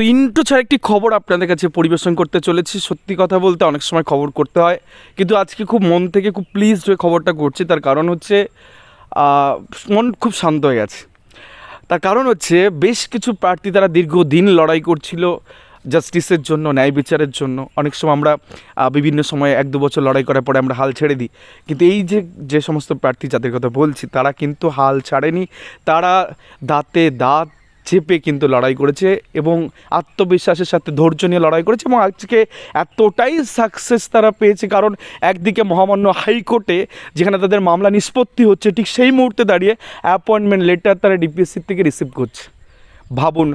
তো ইন্টু ছাড়া একটি খবর আপনাদের কাছে পরিবেশন করতে চলেছি। সত্যি কথা বলতে অনেক সময় খবর করতে হয়। কিন্তু আজকে খুব মন থেকে খুব প্লিজড হয়ে খবরটা করছি। তার কারণ হচ্ছে মন খুব শান্ত হয়ে গেছে। তার কারণ হচ্ছে, বেশ কিছু প্রার্থী তারা দীর্ঘদিন লড়াই করছিল জাস্টিসের জন্য, ন্যায় বিচারের জন্য। অনেক সময় আমরা বিভিন্ন সময়ে এক দু বছর লড়াই করার পরে আমরা হাল ছেড়ে দিই। কিন্তু এই যে যে সমস্ত প্রার্থী যাদের কথা বলছি, তারা কিন্তু হাল ছাড়েনি। তারা দাঁতে দাঁত চেপে কিন্তু লড়াই করেছে এবং আত্মবিশ্বাসের সাথে ধৈর্য নিয়ে লড়াই করেছে এবং আজকে এতটাই সাকসেস তারা পেয়েছে। কারণ একদিকে মহামান্য হাইকোর্টে যেখানে তাদের মামলা নিষ্পত্তি হচ্ছে, ঠিক সেই মুহূর্তে দাঁড়িয়ে অ্যাপয়েন্টমেন্ট লেটার তারা ডিপিএসসির থেকে রিসিভ করছে। ভাবুন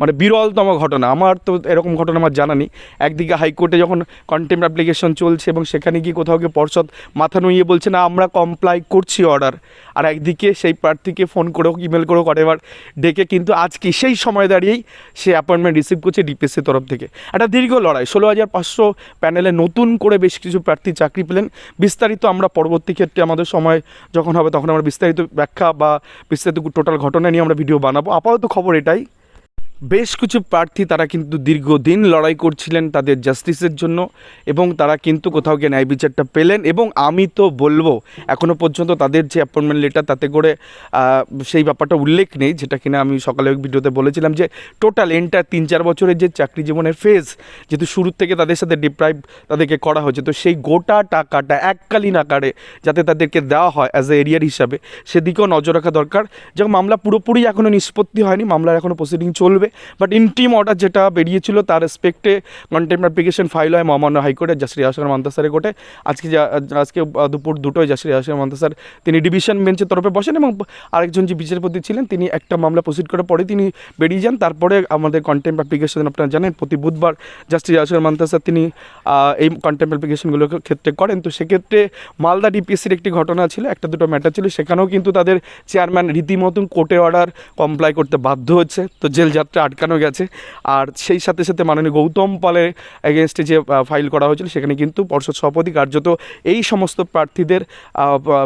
মানে বিরলতম ঘটনা। আমার তো এরকম ঘটনা আমার জানা নেই। একদিকে হাইকোর্টে যখন কন্টেম্প অ্যাপ্লিকেশন চলছে এবং সেখানে গিয়ে কোথাও গিয়ে পর্ষদ মাথা নুইয়ে বলছে, না, আমরা কমপ্লাই করছি অর্ডার আর একদিকে সেই প্রার্থীকে ফোন করে হোক ইমেল করে হোক এবার ডেকে কিন্তু আজকে সেই সময় দাঁড়িয়েই সে অ্যাপয়েন্টমেন্ট রিসিভ করছে ডিপিএসসির তরফ থেকে। একটা দীর্ঘ লড়াই। ষোলো হাজার পাঁচশো প্যানেলে নতুন করে বেশ কিছু প্রার্থী চাকরি পেলেন। বিস্তারিত আমরা পরবর্তী ক্ষেত্রে আমাদের সময় যখন হবে তখন আমরা বিস্তারিত ব্যাখ্যা বা বিস্তারিত টোটাল ঘটনা নিয়ে আমরা ভিডিও বানাবো। আপাতত খবর এটাই। বেশ কিছু প্রার্থী তারা কিন্তু দীর্ঘদিন লড়াই করছিলেন তাদের জাস্টিসের জন্য এবং তারা কিন্তু কোথাও গিয়ে ন্যায় বিচারটা পেলেন এবং আমি তো বলব এখনও পর্যন্ত তাদের যে অ্যাপয়েন্টমেন্ট লেটার তাতে করে সেই ব্যাপারটা উল্লেখ নেই, যেটা কিনা আমি সকালে ভিডিওতে বলেছিলাম যে টোটাল এন্টার তিন চার বছরের যে চাকরি জীবনের ফেজ যেহেতু শুরুর থেকে তাদের সাথে ডিপ্রাইভ তাদেরকে করা হয়েছে, তো সেই গোটা টাকাটা এককালীন আকারে যাতে তাদেরকে দেওয়া হয় অ্যাজ এ এরিয়ার হিসাবে, সেদিকেও নজর রাখা দরকার। যেমন মামলা পুরোপুরি এখনও নিষ্পত্তি হয়নি, মামলার এখনও প্রসিডিং চলবে। বাট ইন্টিম অর্ডার যেটা বেরিয়েছিল, তার রেসপেক্টে কন্টেম্প অ্যাপ্লিকেশন ফাইল হয় মহামান্য হাইকোর্টে জাস্টিস আসর মান্তাসারের কোর্টে। আজকে আজকে দুপুর দুটোয় জাস্টিস আসর মান্তাসার তিনি ডিভিশন বেঞ্চের তরফে বসেন এবং আরেকজন যে বিচারপতি ছিলেন, তিনি একটা মামলা প্রসিড করার পরে তিনি বেরিয়ে যান। তারপরে আমাদের কন্টেম্প অ্যাপ্লিকেশন আপনারা জানেন, প্রতি বুধবার জাস্টিস আসর মান্তাসার তিনি এই কন্টেম্প অ্যাপ্লিকেশনগুলোর ক্ষেত্রে করেন। তো সেক্ষেত্রে মালদা ডিপিএসসির একটি ঘটনা ছিল, একটা দুটো ম্যাটার ছিল। সেখানেও কিন্তু তাদের চেয়ারম্যান রীতিমতন কোর্টের অর্ডার কমপ্লাই করতে বাধ্য হচ্ছে। তো জেল যাত্রা আটকানো গেছে। আর সেই সাথে সাথে মাননীয় গৌতম পালের এগেনস্টে যে ফাইল করা হয়েছিল, সেখানে কিন্তু পর্ষদ সভাপতি কার্যত এই সমস্ত প্রার্থীদের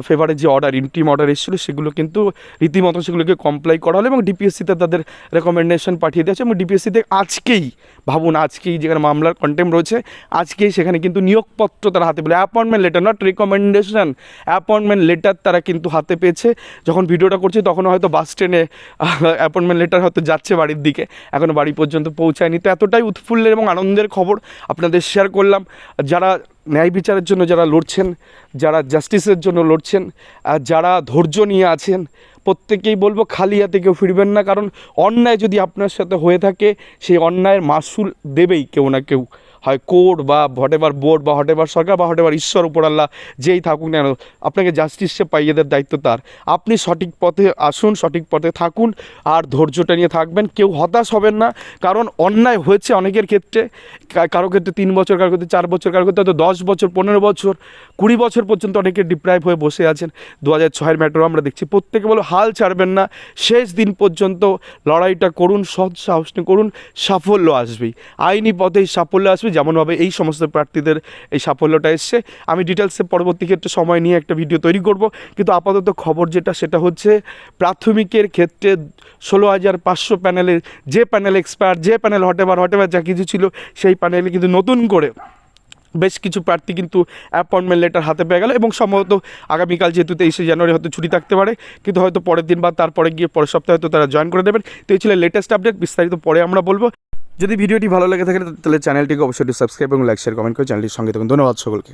ফেভারে যে অর্ডার ইন্টিম অর্ডার এসেছিল, সেগুলো কিন্তু রীতিমতো সেগুলোকে কমপ্লাই করা হলো এবং ডিপিএসসিতে তাদের রেকমেন্ডেশন পাঠিয়ে দিয়েছে এবং ডিপিএসসিতে আজকেই, ভাবুন আজকেই যেখানে মামলার কন্টেম রয়েছে, আজকেই সেখানে কিন্তু নিয়োগপত্র তারা হাতে পেলে। Appointment letter not recommendation appointment letter তারা কিন্তু হাতে পেয়েছে। যখন ভিডিওটা করছি তখন হয়তো বাস ট্রেনে অ্যাপয়েন্টমেন্ট লেটার হয়তো যাচ্ছে বাড়ির দিকে। এখনও বাড়ি পর্যন্ত পৌঁছায়নি। তো এতটাই উৎফুল্লের এবং আনন্দের খবর আপনাদের শেয়ার করলাম। যারা ন্যায় বিচারের জন্য যারা লড়ছেন, যারা জাস্টিসের জন্য লড়ছেন যারা ধৈর্য নিয়ে আছেন প্রত্যেকেই বলব খালি হাতে কেউ ফিরবেন না। কারণ অন্যায় যদি আপনার সাথে হয়ে থাকে, সেই অন্যায়ের মাসুল দেবেই কেউ না কেউ। হয় কোর্ট বা হটেবার বোর্ড বা হটেবার সরকার বা হটেবার ঈশ্বর উপর আল্লাহ যেই থাকুক না কেন, আপনাকে জাস্টিস পাইয়ে দেওয়ার দায়িত্ব তার। আপনি সঠিক পথে আসুন, সঠিক পথে থাকুন, আর ধৈর্যটা নিয়ে থাকবেন। কেউ হতাশ হবেন না, কারণ অন্যায় হয়েছে অনেকের ক্ষেত্রে। কারও ক্ষেত্রে তিন বছর, কারও ক্ষেত্রে চার বছর, কারও ক্ষেত্রে হয়তো দশ বছর, পনেরো বছর, কুড়ি বছর পর্যন্ত অনেকে ডিপ্রাইভ হয়ে বসে আছেন। দু হাজার ছয়ের ম্যাটারও আমরা দেখছি। প্রত্যেকে বলো, হাল ছাড়বেন না। শেষ দিন পর্যন্ত লড়াইটা করুন, সৎ সাহস করুন, সাফল্য আসবেই। আইনি পথেই সাফল্য আসবে। যেমনভাবে এই সমস্ত প্রার্থীদের এই সাফল্যটা এসছে। আমি ডিটেলসে পরবর্তী ক্ষেত্রে সময় নিয়ে একটা ভিডিও তৈরি করব। কিন্তু আপাতত খবর যেটা, সেটা হচ্ছে প্রাথমিকের ক্ষেত্রে ষোলো হাজার পাঁচশো প্যানেলের যে প্যানেল এক্সপায়ার যে প্যানেল হটেবার হটেবার যা কিছু ছিল, সেই প্যানেলে কিন্তু নতুন করে বেশ কিছু প্রার্থী কিন্তু অ্যাপয়েন্টমেন্ট লেটার হাতে পেয়ে গেল এবং সম্ভবত আগামীকাল যেহেতু তেইশে জানুয়ারি হয়তো ছুটি থাকতে পারে, কিন্তু হয়তো পরের দিন বা তারপরে গিয়ে পরের সপ্তাহে হয়তো তারা জয়েন করে দেবেন। তো এই ছিল লেটেস্ট আপডেট বিস্তারিত পরে আমরা বলব। যদি ভিডিওটি ভালো লেগে থাকে, তাহলে চ্যানেলটিকে অবশ্যই সাবস্ক্রাইব এবং লাইক শেয়ার কমেন্ট করে চ্যানেলটির সঙ্গে থাকুন। ধন্যবাদ সকলকে।